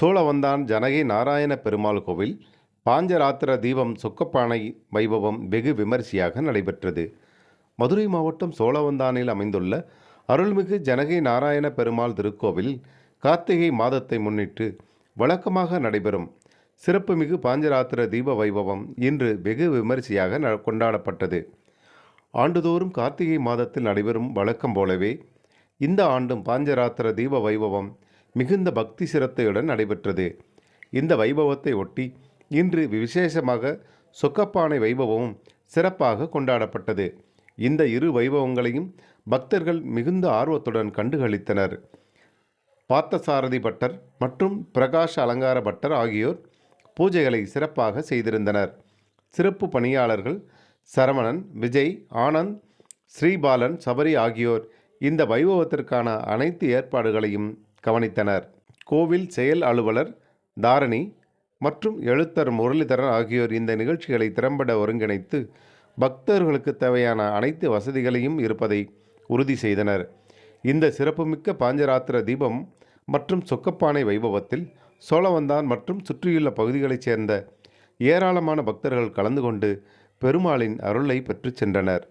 சோழவந்தான் ஜனகி நாராயண பெருமாள் கோவில் பாஞ்சராத்திர தீபம் சொக்கப்பானை வைபவம் வெகு விமரிசையாக நடைபெற்றது. மதுரை மாவட்டம் சோழவந்தானில் அமைந்துள்ள அருள்மிகு ஜனகி நாராயண பெருமாள் திருக்கோவில் கார்த்திகை மாதத்தை முன்னிட்டு வழக்கமாக நடைபெறும். சிறப்புமிகு பாஞ்சராத்திர தீப வைபவம் இன்று வெகு விமரிசையாக ந- கொண்டாடப்பட்டது. ஆண்டுதோறும் கார்த்திகை மாதத்தில் நடைபெறும் வழக்கம் போலவே இந்த ஆண்டும் பாஞ்சராத்திர தீப வைபவம் மிகுந்த பக்தி சிரத்தையுடன் நடைபெற்றது. இந்த வைபவத்தை ஒட்டி இன்று விசேஷமாக சொக்கப்பானை வைபவமும் சிறப்பாக கொண்டாடப்பட்டது. இந்த இரு வைபவங்களையும் பக்தர்கள் மிகுந்த ஆர்வத்துடன் கண்டுகளித்தனர். பார்த்தசாரதி பட்டர் மற்றும் பிரகாஷ் அலங்கார பட்டர் ஆகியோர் பூஜைகளை சிறப்பாக செய்திருந்தனர். சிறப்பு பணியாளர்கள் சரவணன் விஜய் ஆனந்த் ஸ்ரீபாலன் சபரி ஆகியோர் இந்த வைபவத்திற்கான அனைத்து ஏற்பாடுகளையும் கவனித்தனர். கோவில் செயல் அலுவலர் தாரணி மற்றும் எழுத்தர் முரளிதரன் ஆகியோர் இந்த நிகழ்ச்சிகளை திறம்பட ஒருங்கிணைத்து பக்தர்களுக்கு தேவையான அனைத்து வசதிகளையும் இருப்பதை உறுதி செய்தனர். இந்த சிறப்புமிக்க பாஞ்சராத்திர தீபம் மற்றும் சொக்கப்பானை வைபவத்தில் சோழவந்தான் மற்றும் சுற்றியுள்ள பகுதிகளைச் சேர்ந்த ஏராளமான பக்தர்கள் கலந்து கொண்டு பெருமாளின் அருளை பெற்றுச் சென்றனர்.